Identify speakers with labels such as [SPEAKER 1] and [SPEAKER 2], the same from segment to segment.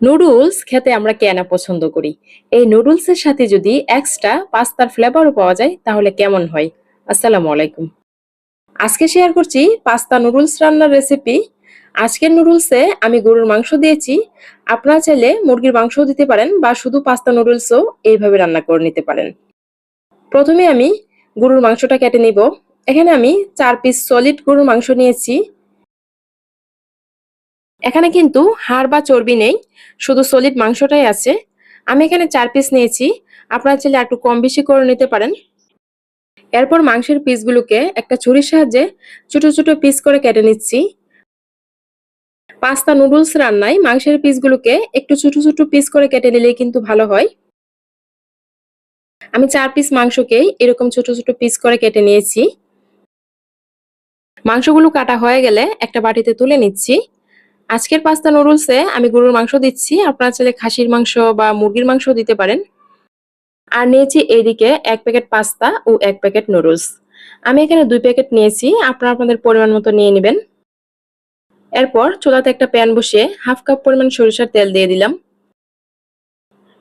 [SPEAKER 1] Noodles খেতে আমরা কেনা পছন্দ করি। এই নুডলসের সাথে যদি এক্সট্রা পাস্তার ফ্লেভারও পাওয়া যায়, তাহলে কেমন হয়? আসসালামু আলাইকুম। আজকে শেয়ার করছি পাস্তা নুডলস রান্নার রেসিপি আজকের নুডলসে আমি গরুর মাংস দিয়েছি। আপনারা চাইলে মুরগির মাংসও দিতে পারেন বা শুধু পাস্তা নুডলসও এইভাবে রান্না করে নিতে পারেন। প্রথমে আমি গরুর মাংসটা কেটে নিব। এখানে আমি চার পিস সলিড গরুর মাংস নিয়েছি। এখানে কিন্তু হাড় বা চর্বি নেই, শুধু সলিড মাংসটাই আছে। আমি এখানে চার পিস নিয়েছি, আপনারা চাইলে একটু কম বেশি করে নিতে পারেন। এরপর মাংসের পিসগুলোকে একটা ছুরির সাহায্যে ছোট ছোট পিস করে কেটে নিচ্ছি। পাস্তা নুডলস রান্নায় মাংসের পিসগুলোকে একটু ছোট ছোট পিস করে কেটে নিলেই কিন্তু ভালো হয়। আমি চার পিস মাংসকেই এরকম ছোট ছোট পিস করে কেটে নিয়েছি। মাংসগুলো কাটা হয়ে গেলে একটা বাটিতে তুলে নিচ্ছি। আজকের পাস্তা নুডলসে আমি গরুর মাংস দিচ্ছি। আপনারা চাইলে খাসির মাংস বা মুরগির মাংস দিতে পারেন। আর নিয়েছি এইদিকে এক প্যাকেট পাস্তা ও এক প্যাকেট নুডলস আমি এখানে দুই প্যাকেট নিয়েছি। আপনারা আপনাদের পরিমাণ মতো নিয়ে নেবেন। এরপর চুলাতে একটা প্যান বসিয়ে হাফ কাপ পরিমাণ সরিষার তেল দিয়ে দিলাম।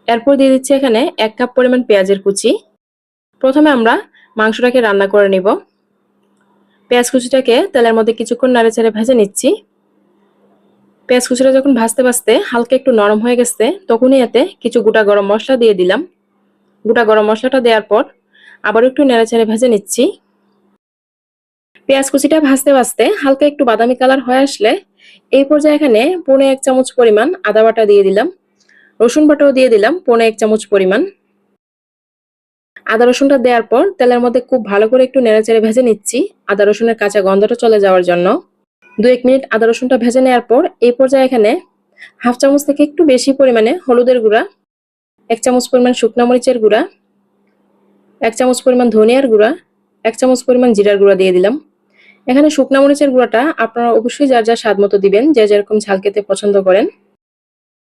[SPEAKER 1] এরপর দিয়ে দিচ্ছি এখানে এক কাপ পরিমাণ পেঁয়াজের কুচি। প্রথমে আমরা মাংসটাকে রান্না করে নিব। পেঁয়াজ কুচিটাকে তেলের মধ্যে কিছুক্ষণ নাড়ে ছেড়ে ভেজে নিচ্ছি। পেঁয়াজ কুচিটা যখন ভাজতে ভাজতে হালকা একটু নরম হয়ে গেছে, তখনই এতে কিছু গোটা গরম মশলা দিয়ে দিলাম। গোটা গরম মশলাটা দেওয়ার পর আবার একটু নেড়েচেড়ে ভেজে নিচ্ছি। পেঁয়াজ কুচিটা ভাজতে ভাজতে হালকা একটু বাদামি কালার হয়ে আসলে এই পর্যায়ে এখানে পৌনে এক চামচ পরিমাণ আদা বাটা দিয়ে দিলাম। রসুন বাটাও দিয়ে দিলাম পৌনে এক চামচ পরিমাণ। আদা রসুনটা দেওয়ার পর তেলের মধ্যে খুব ভালো করে একটু নেড়েচেড়ে ভেজে নিচ্ছি। আদা রসুনের কাঁচা গন্ধটা চলে যাওয়ার জন্য। দু এক মিনিট আদা রসুনটা ভেজে নেওয়ার পর এই পর্যায়ে এখানে হাফ চামচ থেকে একটু বেশি পরিমাণে হলুদের গুঁড়া, এক চামচ পরিমাণ শুকনো মরিচের গুঁড়া, এক চামচ পরিমাণ ধনিয়ার গুঁড়া, এক চামচ পরিমাণ জিরার গুঁড়া দিয়ে দিলাম। এখানে শুকনো মরিচের গুঁড়াটা আপনারা অবশ্যই যার যার স্বাদ মতো দিবেন, যে যেরকম ঝাল খেতে পছন্দ করেন।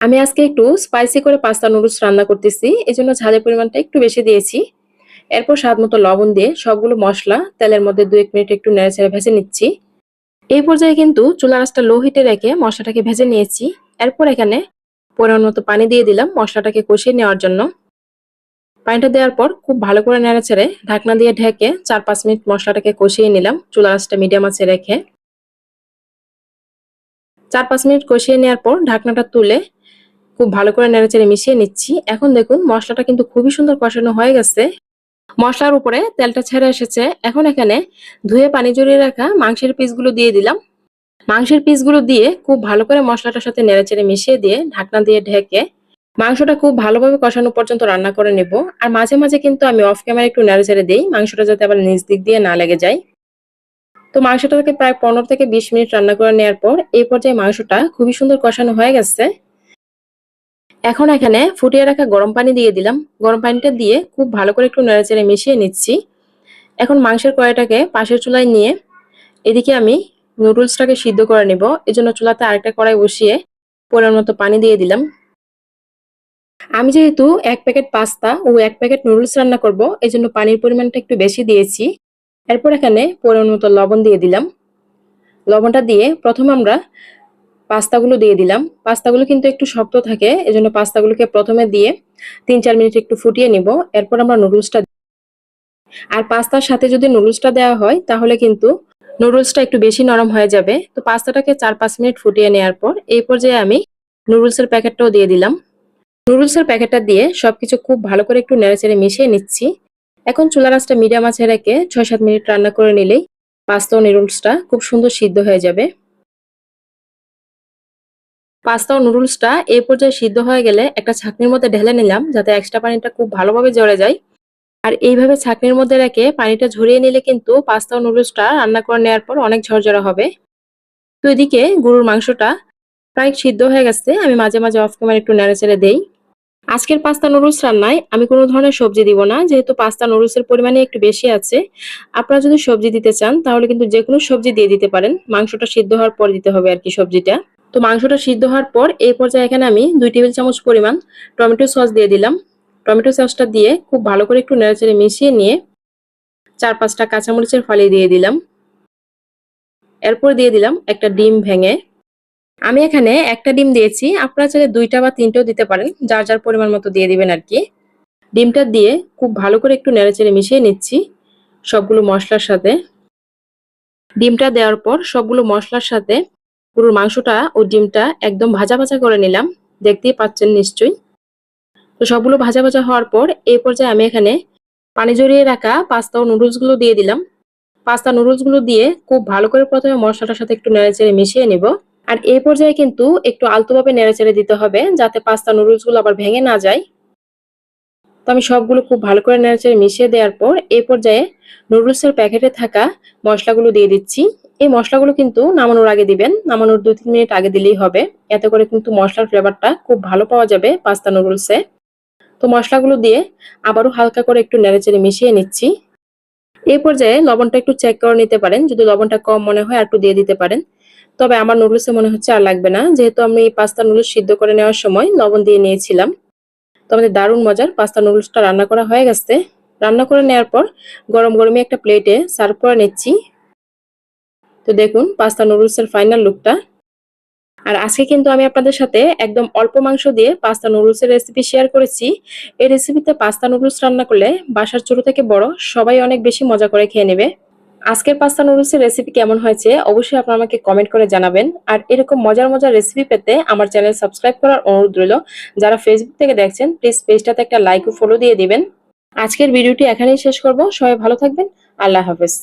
[SPEAKER 1] আমি আজকে একটু স্পাইসি করে পাস্তা নুডলস রান্না করতেছি এই জন্য ঝালের পরিমাণটা একটু বেশি দিয়েছি। এরপর স্বাদ মতো লবণ দিয়ে সবগুলো মশলা তেলের মধ্যে দু এক মিনিট একটু নেড়ে ছেড়ে ভেজে নিচ্ছি। এই পর্যায়ে কিন্তু চুলা রাসটা লো হিটে রেখে মশলাটাকে ভেজে নিয়েছি। এরপর এখানে পরিমাণ মতো পানি দিয়ে দিলাম মশলাটাকে কষিয়ে নেওয়ার জন্য। পানিটা দেওয়ার পর খুব ভালো করে নেড়ে ছেড়ে ঢাকনা দিয়ে ঢেকে চার পাঁচ মিনিট মশলাটাকে কষিয়ে নিলাম চুলা রাসটা মিডিয়াম আছে রেখে। চার পাঁচ মিনিট কষিয়ে নেওয়ার পর ঢাকনাটা তুলে খুব ভালো করে নেড়ে চেড়ে মিশিয়ে নিচ্ছি। এখন দেখুন মশলাটা কিন্তু খুবই সুন্দর কষানো হয়ে গেছে। মশলার উপরে তেলটা ছেড়ে এসেছে। এখন এখানে ধুয়ে পানি জড়িয়ে রাখা মাংসের পিসগুলো দিয়ে দিলাম। মাংসের পিসগুলো দিয়ে খুব ভালো করে মশলাটার সাথে নেড়েচেড়ে মিশিয়ে দিয়ে ঢাকনা দিয়ে ঢেকে মাংসটা খুব ভালোভাবে কষানো পর্যন্ত রান্না করে নেব। আর মাঝে মাঝে কিন্তু আমি অফ ক্যামেরা একটু নেড়েচেড়ে দিই, মাংসটা যাতে আবার নিচ দিক দিয়ে না লেগে যায়। তো মাংসটাকে প্রায় পনেরো থেকে বিশ মিনিট রান্না করে নেওয়ার পর এই পর্যায়ে মাংসটা খুবই সুন্দর কষানো হয়ে গেছে। এখন এখানে ফুটিয়ে রাখা গরম পানি দিয়ে দিলাম। গরম পানিটা দিয়ে খুব ভালো করে একটু নেড়েচেড়ে মিশিয়ে নিচ্ছি। এখন মাংসের কড়াইটাকে পাশের চুলায় নিয়ে এদিকে আমি নুডলসটাকে সিদ্ধ করে নিব। জন্য চুলাতে আরেকটা কড়াই বসিয়ে পরিমাণ মতো পানি দিয়ে দিলাম। আমি যেহেতু এক প্যাকেট পাস্তা ও এক প্যাকেট নুডলস রান্না করব এই জন্য পানির পরিমাণটা একটু বেশি দিয়েছি। এরপর এখানে পরিমাণ মতো লবণ দিয়ে দিলাম। লবণটা দিয়ে প্রথম আমরা পাস্তাগুলো দিয়ে দিলাম। পাস্তাগুলো কিন্তু একটু শক্ত থাকে, এজন্য পাস্তাগুলোকে প্রথমে দিয়ে তিন চার মিনিট একটু ফুটিয়ে নিব। এরপর আমরা নুডলসটা আর পাস্তার সাথে যদি নুডলসটা দেওয়া হয়, তাহলে কিন্তু নুডলসটা একটু বেশি নরম হয়ে যাবে। তো পাস্তাটাকে চার পাঁচ মিনিট ফুটিয়ে নেওয়ার পর, এই পর্যায়ে আমি নুডলসের প্যাকেটটাও দিয়ে দিলাম। নুডলসের প্যাকেটটা দিয়ে সবকিছু খুব ভালো করে একটু নেড়েচেড়ে মিশিয়ে নিচ্ছি। এখন চুলা রাসটা মিডিয়াম আছে রেখে ছয় সাত মিনিট রান্না করে নিলেই পাস্তা ও নুডলসটা খুব সুন্দর সিদ্ধ হয়ে যাবে। পাস্তা ও নুডলসটা এই পর্যায়ে সিদ্ধ হয়ে গেলে একটা ছাঁকনির মধ্যে ঢেলে নিলাম যাতে এক্সট্রা পানিটা খুব ভালোভাবে জড়ে যায়। আর এইভাবে ছাঁকনির মধ্যে রেখে পানিটা ঝরিয়ে নিলে কিন্তু পাস্তা ও নুডলসটা রান্না করে নেওয়ার পর অনেক ঝরঝরা হবে। তো এদিকে গরুর মাংসটা প্রায় সিদ্ধ হয়ে গেছে, আমি মাঝে মাঝে অফ ক্যামেরা একটু নেড়ে চেড়ে দেই। আজকের পাস্তা নুডলস রান্নায় আমি কোনো ধরনের সবজি দিব না, যেহেতু পাস্তা নুডলসের পরিমাণে একটু বেশি আছে। আপনারা যদি সবজি দিতে চান, তাহলে কিন্তু যে কোনো সবজি দিয়ে দিতে পারেন। মাংসটা সিদ্ধ হওয়ার পর দিতে হবে আর কি সবজিটা। তো মাংসটা সিদ্ধ হওয়ার পর এই পর্যায়ে এখানে আমি দুই টেবিল চামচ পরিমাণ টমেটো সস দিয়ে দিলাম। টমেটো সসটা দিয়ে খুব ভালো করে একটু নেড়েচেড়ে মিশিয়ে নিয়ে চার পাঁচটা কাঁচামরিচের ফালি দিয়ে দিলাম। এরপর দিয়ে দিলাম একটা ডিম ভেঙে। আমি এখানে একটা ডিম দিয়েছি, আপনারা চাইলে দুইটা বা তিনটেও দিতে পারেন, যার যার পরিমাণ মতো দিয়ে দিবেন আর কি। ডিমটা দিয়ে খুব ভালো করে একটু নেড়েচেড়ে মিশিয়ে নিচ্ছি সবগুলো মশলার সাথে। ডিমটা দেওয়ার পর সবগুলো মশলার সাথে পুরো মাংসটা ও ডিমটা একদম ভাজা ভাজা করে নিলাম। দেখতেই পাচ্ছেন নিশ্চয়ই। তো সবগুলো ভাজা ভাজা হওয়ার পর এই পর্যায়ে আমি এখানে পানি জড়িয়ে রাখা পাস্তা ও নুডলসগুলো দিয়ে দিলাম। পাস্তা নুডলসগুলো দিয়ে খুব ভালো করে প্রথমে মশলাটার সাথে একটু নেড়েচেড়ে মিশিয়ে নিব। আর এই পর্যায়ে কিন্তু একটু আলতোভাবে নেড়েচেড়ে দিতে হবে, যাতে পাস্তা নুডলসগুলো আবার ভেঙে না যায়। তো আমি সবগুলো খুব ভালো করে নেড়েচেড়ে মিশিয়ে দেওয়ার পর এই পর্যায়ে নুডলসের প্যাকেটে থাকা মশলাগুলো দিয়ে দিচ্ছি। এই মশলাগুলো কিন্তু নামানোর আগে দিবেন। নামানোর দু তিন মিনিট আগে দিলেই হবে। এতে করে কিন্তু মশলার ফ্লেভারটা খুব ভালো পাওয়া যাবে পাস্তা নুডলসে। তো মশলাগুলো দিয়ে আবারও হালকা করে একটু নেড়েচেড়ে মিশিয়ে নিচ্ছি। এই পর্যায়ে লবণটা একটু চেক করে নিতে পারেন। যদি লবণটা কম মনে হয় একটু দিয়ে দিতে পারেন। তবে আমার নুডলসে মনে হচ্ছে আর লাগবে না। যেহেতু আমি পাস্তা নুডলস সিদ্ধ করে নেওয়ার সময় লবণ দিয়ে নিয়েছিলাম। তো আমাদের দারুণ মজার পাস্তা নুডলসটা রান্না করা হয়ে গেছে। রান্না করে নেওয়ার পর গরম গরমে একটা প্লেটে সার্ভ করে নিচ্ছি। তো দেখুন, পাস্তা নুডলসের ফাইনাল লুকটা। আর আজকে কিন্তু আমি আপনাদের সাথে একদম অল্প মাংস দিয়ে পাস্তা নুডলসের রেসিপি শেয়ার করেছি। এই রেসিপিতে পাস্তা নুডলস রান্না করলে বাসার ছোট থেকে বড় সবাই অনেক বেশি মজা করে খেয়ে নেবে। আজকের পাস্তা নুডলসের রেসিপি কেমন হয়েছে, অবশ্যই আপনারা আমাকে কমেন্ট করে জানাবেন। আর এরকম মজার মজার রেসিপি পেতে আমার চ্যানেল সাবস্ক্রাইব করার অনুরোধ রইল। যারা ফেসবুক থেকে দেখছেন প্লিজ পেজটাতে একটা লাইক ও ফলো দিয়ে দিবেন। আজকের ভিডিওটি এখানেই শেষ করব। সবাই ভালো থাকবেন। আল্লাহ হাফেজ।